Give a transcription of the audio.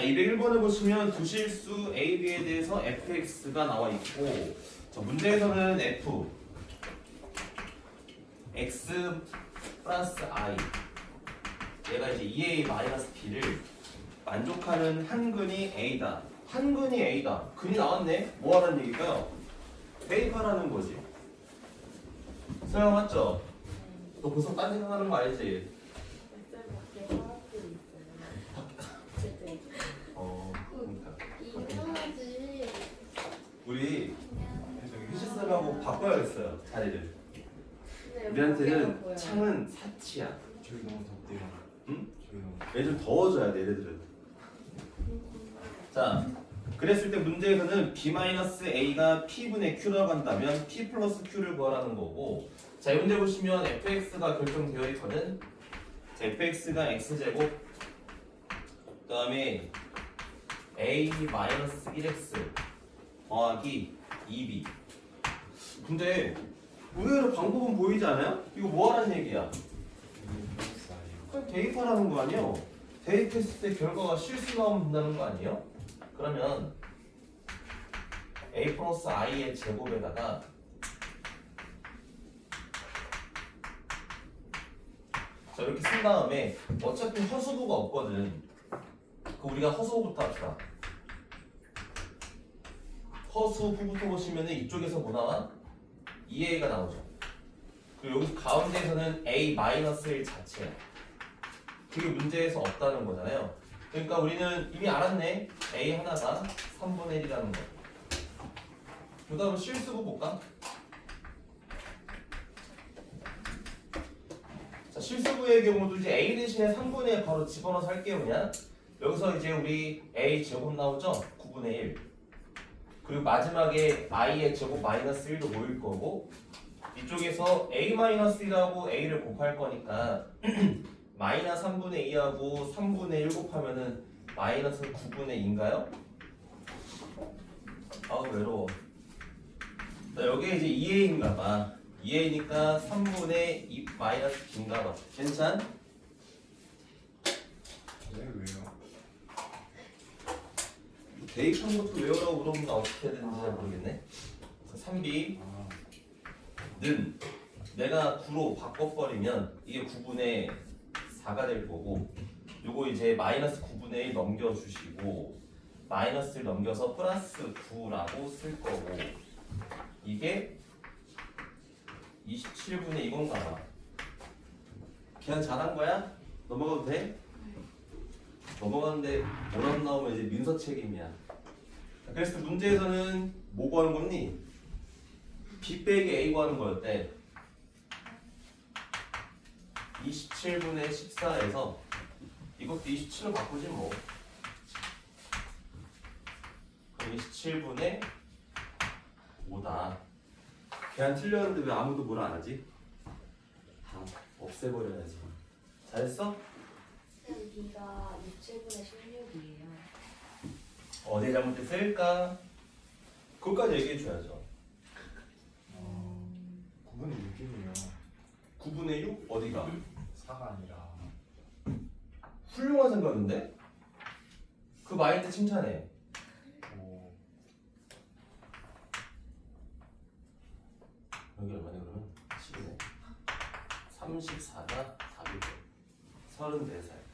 자, 201번을 보시면 두실수 A, B에 대해서 fx가 나와 있고 자, 문제에서는 f x 플러스 i 얘가 이제 2a 마이너스 b를 만족하는 한근이 a다. 한근이 a다. 근이 나왔네. 뭐 하라는 얘기일까요? 대입하라는 거지. 소영 맞죠? 너 벌써 딴 생각하는 거 알지? 엑셀밖에 하나도 있어요. 네. 어, 그러니까. 이상하지. 우리 저기 휴식쌤하고 바꿔야겠어요 자리를. 우리한테는. 창은 사치야. 저기 너무 덥대요. 응? 저기 너무. 얘 좀 더워져야 돼 얘네들은. 자, 그랬을 때 문제에서는 b-a가 p분의 q라고 한다면 p 플러스 q를 구하라는 거고 자, 이 문제 보시면 fx가 결정되어 있거든. 자, fx가 x제곱 그 다음에 a-1x 더하기 2b 근데 의외로 방법은 보이지 않아요? 이거 뭐 하라는 얘기야? 그냥 대입하라는 거 아니에요? 대입했을 때 결과가 실수 나오면 된다는 거 아니에요? 그러면 a 플러스 i의 제곱에다가 자 이렇게 쓴 다음에 어차피 허수부가 없거든 그 우리가 허수부부터 합시다 허수 부부터 보시면은 이쪽에서 뭐 나와? 2a가 나오죠 그리고 여기 가운데에서는 a-1 자체야 그게 문제에서 없다는 거잖아요. 그러니까 우리는 이미 알았네. A 하나가 3분의 1이라는 거. 그 다음 실수부 볼까? 자, 실수부의 경우도 이제 A 대신에 3분의 1 바로 집어넣어서 할게요, 그냥. 여기서 이제 우리 A 제곱 나오죠? 9분의 1. 그리고 마지막에 I의 제곱 마이너스 1도 모일 거고, 이쪽에서 A-1하고 A를 곱할 거니까, 마이너스 3분의 2하고 3분의 1 곱하면은 마이너스 9분의 2인가요? 아 외로워. 자, 여기에 이제 2a인가 봐. 2a니까 3분의 2 마이너스 b인가 봐. 괜찮? 네 왜요? 대입한 것도 외우라고 물어보면 어떻게 해야 되는지 잘 모르겠네. 3b는 아 내가 9로 바꿔버리면 이게 9분의 4가 될 거고 요거 이제 마이너스 9분의 1 넘겨주시고 마이너스를 넘겨서 플러스 9라고 쓸 거고 이게 27분의 2건가 봐 그냥 잘한 거야? 넘어가도 돼? 넘어가는데 오답 나오면 이제 민서 책임이야 그래서 문제에서는 뭐 구하는 거니? B 빼기 A 구하는 거였대 27분의 14에서 이것도 27로 바꾸지 뭐. 그럼 27분의 5다. 걔한 틀렸는데 왜 아무도 뭘 안 하지? 다 없애버려야지. 잘했어? B가 67분의 16이에요. 어디 잘못됐을까? 그것까지 얘기해 줘야죠. 어, 9분의 6이네요. 9분의 6 어디가? 4가 아니라. 훌륭한 생각인데? 그 마인드 칭찬해. 오. 여기 얼마냐 그러면 10이네 34가 400 34살